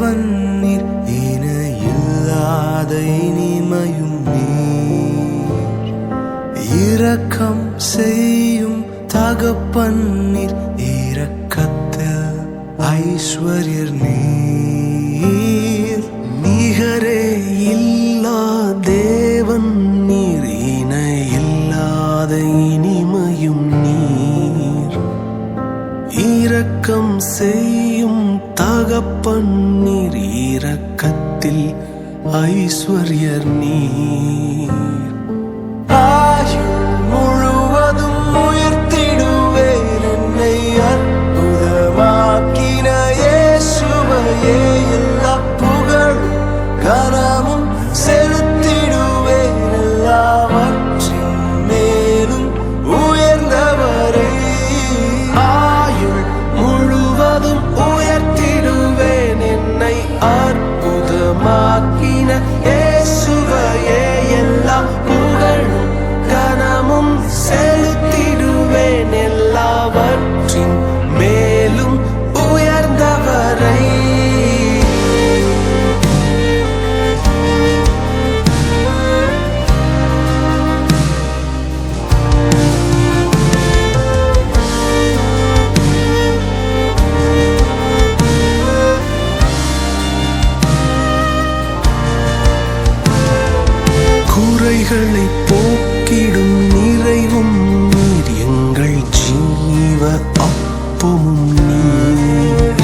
தேவன் நீர் இன இல்லாத இனிமையும் நீர். இரக்கம் செய்யும் தகப்பன் நீர் இரக்கத்தில் ஐஸ்வர்யர் நீர். நிகரே இல்லா தேவன் நீர் இன இல்லாத இனிமையும் நீர். இரக்கம் செய்யும் தகப்பன் நீர் இரக்கத்தில் ஐஸ்வர்யர் நீ. máquina. குறைகளை போக்கிடும் நிறைவும் நீர் எங்கள் ஜீவ அப்பமும் நீர்.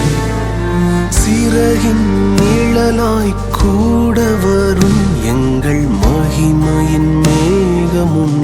சிறகின் நிழலாய் கூட வரும் எங்கள் மகிமையின் மேகமும்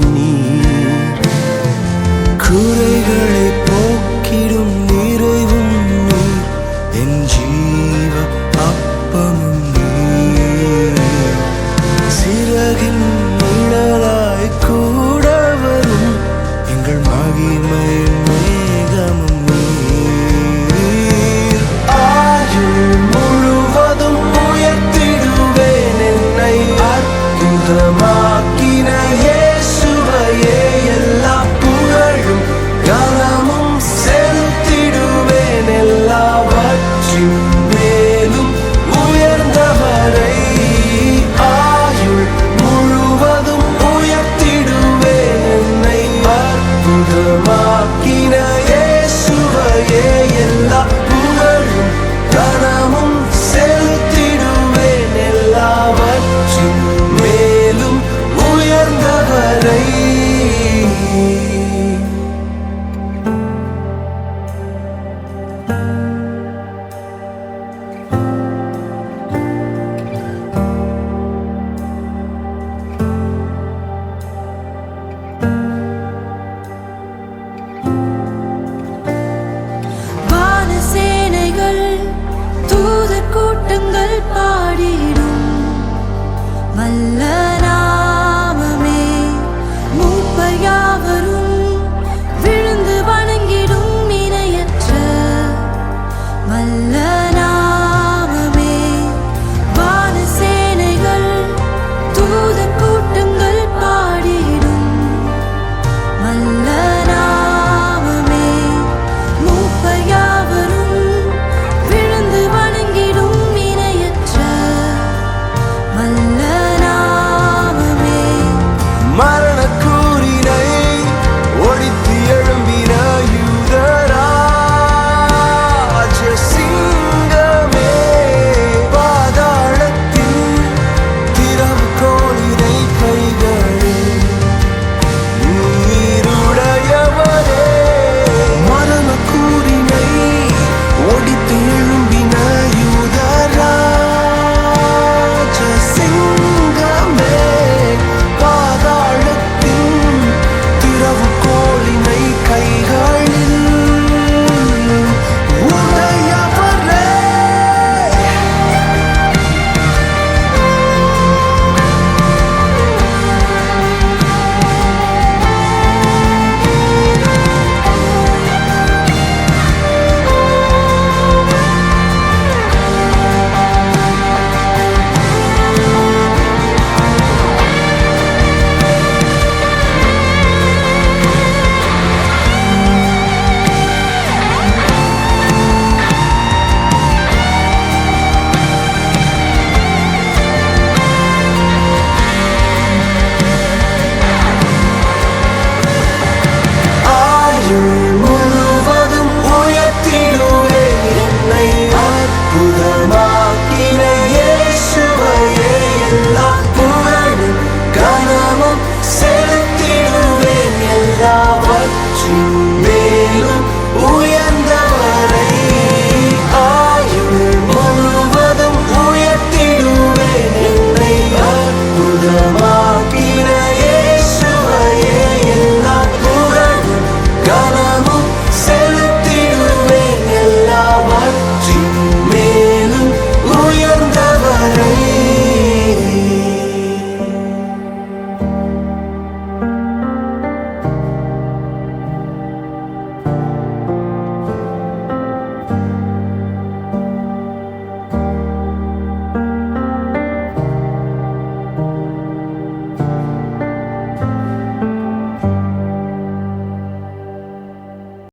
love. đã vất